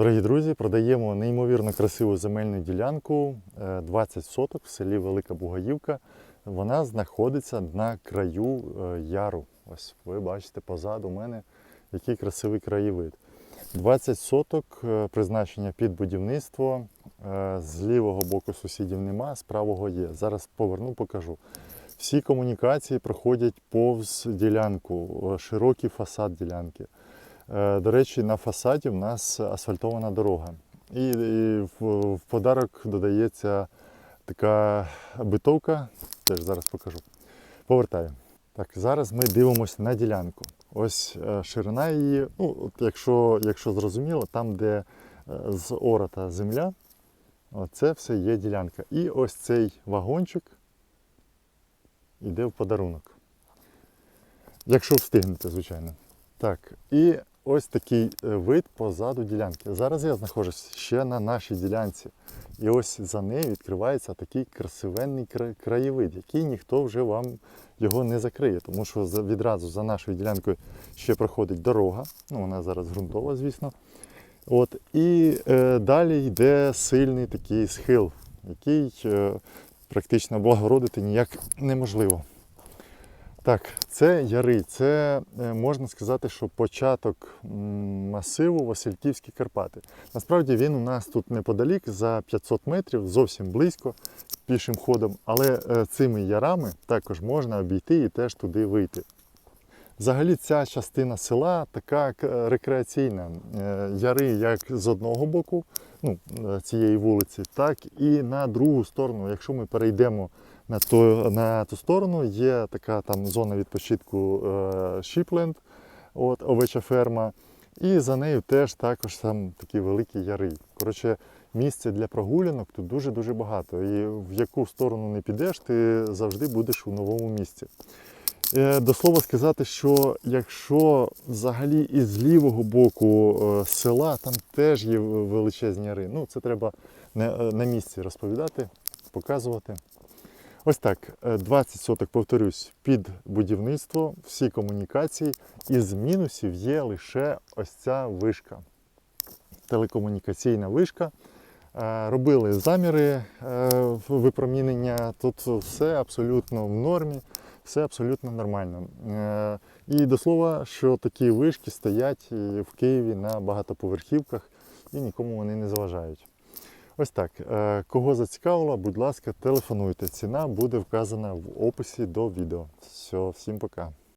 Дорогі друзі, продаємо неймовірно красиву земельну ділянку е, 20 соток в селі Велика Бугаївка. Вона знаходиться на краю е, яру. Ось ви бачите позаду мене, який красивий краєвид. 20 соток е, призначення під будівництво. Е, З лівого боку сусідів нема, з правого є. Зараз поверну, покажу. Всі комунікації проходять повз ділянку, е, широкий фасад ділянки. Е, До речі, на фасаді в нас асфальтована дорога. І, в, подарок додається така битовка, теж зараз покажу. Повертаю. Так, зараз ми дивимося на ділянку. Ось е, ширина її, ну, от якщо, якщо зрозуміло, там, де е, з орота земля, це все є ділянка. І ось цей вагончик йде в подарунок. Якщо встигнете, звичайно. Так, і ось такий е, вид позаду ділянки. Зараз я знаходжусь ще на нашій ділянці. І ось за нею відкривається такий красивенний краєвид, який ніхто вже вам його не закриє, тому що відразу за нашою ділянкою ще проходить дорога. Ну, вона зараз ґрунтова, звісно. От, і е, далі йде сильний такий схил, який е, практично облагородити ніяк неможливо. Так, це яри, це е, можна сказати, що початок масиву Васильківські Карпати. Насправді він у нас тут неподалік, за 500 метрів, зовсім близько, пішим ходом, але е, цими ярами також можна обійти і теж туди вийти. Взагалі ця частина села така рекреаційна. Е, Яри як з одного боку ну, цієї вулиці, так і на другу сторону. Якщо ми перейдемо на ту, на ту сторону, є така там зона відпочинку е, Шіпленд, от, овеча ферма. І за нею теж також там такі великі яри. Коротше, місця для прогулянок тут дуже-дуже багато. І в яку сторону не підеш, ти завжди будеш у новому місці. Е, До слова сказати, що якщо взагалі із лівого боку е, села там теж є величезні яри, ну це треба на, е, на місці розповідати, показувати. Ось так, е, 20 соток, повторюсь, під будівництво, всі комунікації. Із мінусів є лише ось ця вишка. Телекомунікаційна вишка. Е, Робили заміри е, випромінення. Тут все абсолютно в нормі, все абсолютно нормально. Е, І до слова, що такі вишки стоять в Києві на багатоповерхівках і нікому вони не заважають. Ось так. Е, Кого зацікавило, будь ласка, телефонуйте. Ціна буде вказана в описі до відео. Все, всім пока.